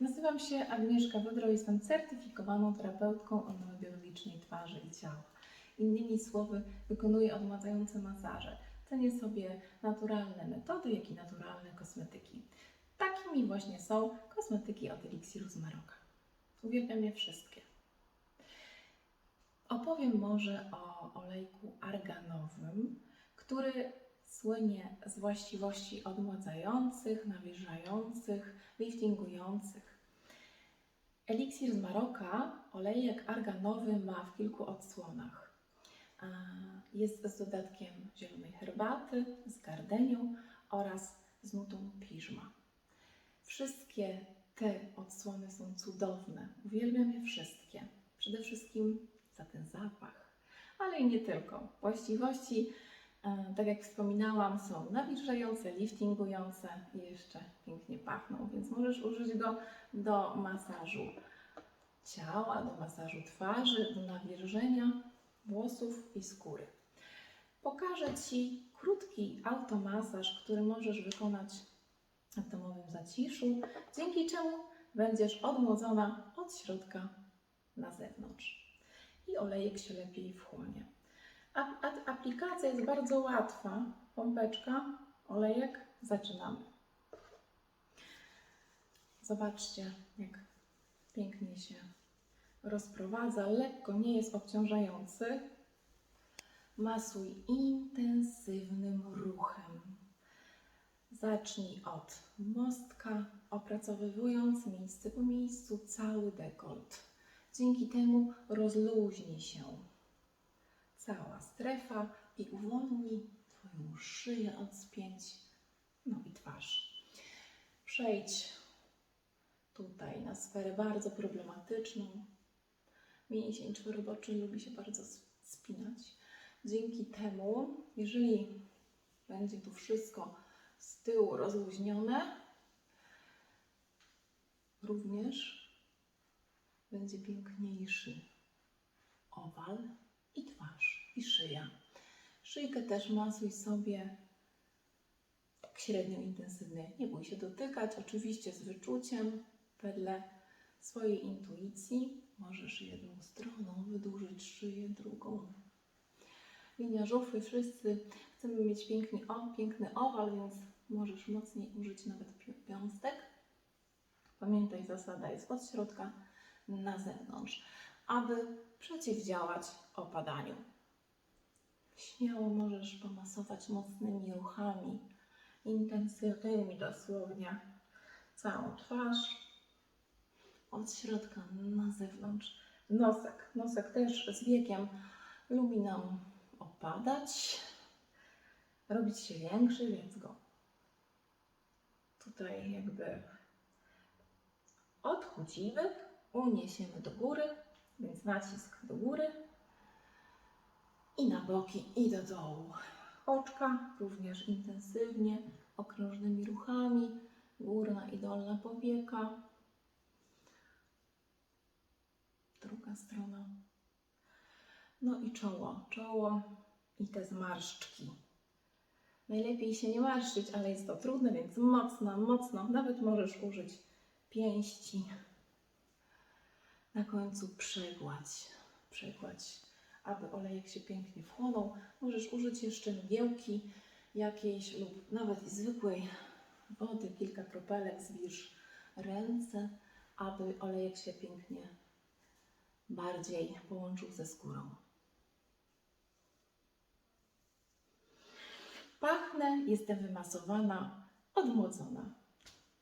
Nazywam się Agnieszka Wydro, jestem certyfikowaną terapeutką odnowy biologicznej twarzy i ciała. Innymi słowy, wykonuję odmładzające masaże. Cenię sobie naturalne metody, jak i naturalne kosmetyki. Takimi właśnie są kosmetyki od Elixiru z Maroka. Uwielbiam je wszystkie. Opowiem może o olejku arganowym, który słynie z właściwości odmładzających, nawilżających, liftingujących. Eliksir z Maroka, olejek arganowy ma w kilku odsłonach. Jest z dodatkiem zielonej herbaty, z gardenią oraz z nutą piżma. Wszystkie te odsłony są cudowne. Uwielbiam je wszystkie. Przede wszystkim za ten zapach, ale i nie tylko. Właściwości, tak jak wspominałam, są nawilżające, liftingujące i jeszcze pięknie pachną, więc możesz użyć go do masażu ciała, do masażu twarzy, do nawilżenia włosów i skóry. Pokażę Ci krótki automasaż, który możesz wykonać w domowym zaciszu, dzięki czemu będziesz odmłodzona od środka na zewnątrz. I olejek się lepiej wchłonie. Aplikacja jest bardzo łatwa. Pompeczka, olejek, zaczynamy. Zobaczcie, jak pięknie się rozprowadza. Lekko, nie jest obciążający. Masuj intensywnym ruchem. Zacznij od mostka, opracowywując miejsce po miejscu cały dekolt. Dzięki temu rozluźni się cała strefa i uwolni Twoją szyję od spięć, no i twarz. Przejdź tutaj na sferę bardzo problematyczną. Mięsień czworoboczy lubi się bardzo spinać. Dzięki temu, jeżeli będzie tu wszystko z tyłu rozluźnione, również będzie piękniejszy owal i twarz i szyja. Szyjkę też masuj sobie tak średnio intensywnie. Nie bój się dotykać, oczywiście z wyczuciem, wedle swojej intuicji. Możesz jedną stroną wydłużyć szyję, drugą. Linia żuchwy, wszyscy chcemy mieć piękny, o, piękny owal, więc możesz mocniej użyć nawet pi- piąstek. Pamiętaj, zasada jest od środka na zewnątrz, aby przeciwdziałać opadaniu. Śmiało możesz pomasować mocnymi ruchami, intensywnymi dosłownie, całą twarz, od środka na zewnątrz. Nosek, nosek też z wiekiem. Lubi nam opadać, robić się większy, więc go tutaj jakby odchudzimy, uniesiemy do góry, więc nacisk do góry i na boki i do dołu. Oczka również intensywnie, okrążnymi ruchami, górna i dolna powieka. Druga strona. No i czoło, czoło i te zmarszczki. Najlepiej się nie marszczyć, ale jest to trudne, więc mocno, mocno, nawet możesz użyć pięści. Na końcu przegładź, przegładź, aby olejek się pięknie wchłonął. Możesz użyć jeszcze mgiełki jakiejś lub nawet zwykłej wody, kilka kropelek, zwilż ręce, aby olejek się pięknie bardziej połączył ze skórą. Pachnę, jestem wymasowana, odmłodzona.